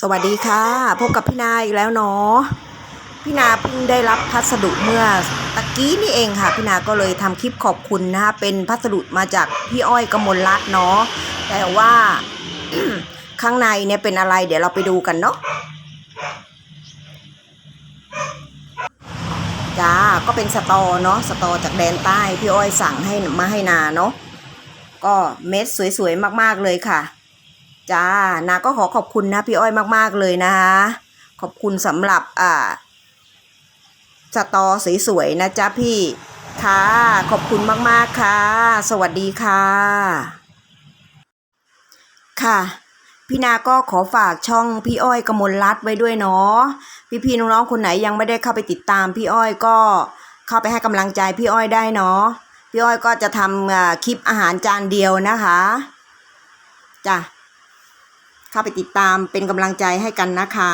สวัสดีค่ะ พบกับพี่นาอีกแล้วเนาะพี่นาเพิ่งได้รับพัสดุเมื่อตะกี้นี่เองค่ะ พี่นาก็เลยทำคลิปขอบคุณนะคะเป็นพัสดุมาจากพี่อ้อยกมลรัตน์เนาะแต่ว่าข้างในเนี่ยเป็นอะไร เดี๋ยวเราไปดูกันเนาะจ้าก็เป็นสตอเนาะสตอจากแดนใต้พี่อ้อยสั่งให้มาให้นาเนาะก็เม็ดสวยๆมากๆเลยค่ะ จ้านาก็ขอขอบคุณนะพี่อ้อยมาก ๆ เลยนะคะขอบคุณสำหรับอ่าสตอสวยๆนะจ๊ะพี่ค่ะ ขอบคุณมาก ๆ ค่ะ สวัสดีค่ะ ค่ะ พี่นาก็ขอฝากช่องพี่อ้อยกมลรัตน์ไว้ด้วยเนาะพี่ๆน้องๆคนไหนยังไม่ได้เข้าไปติดตามพี่อ้อยก็เข้าไปให้กำลังใจพี่อ้อยได้เนาะพี่อ้อยก็จะทำอ่าคลิปอาหารจานเดียวนะคะจ้ะ เข้าไปติดตามเป็นกำลังใจให้กันนะคะ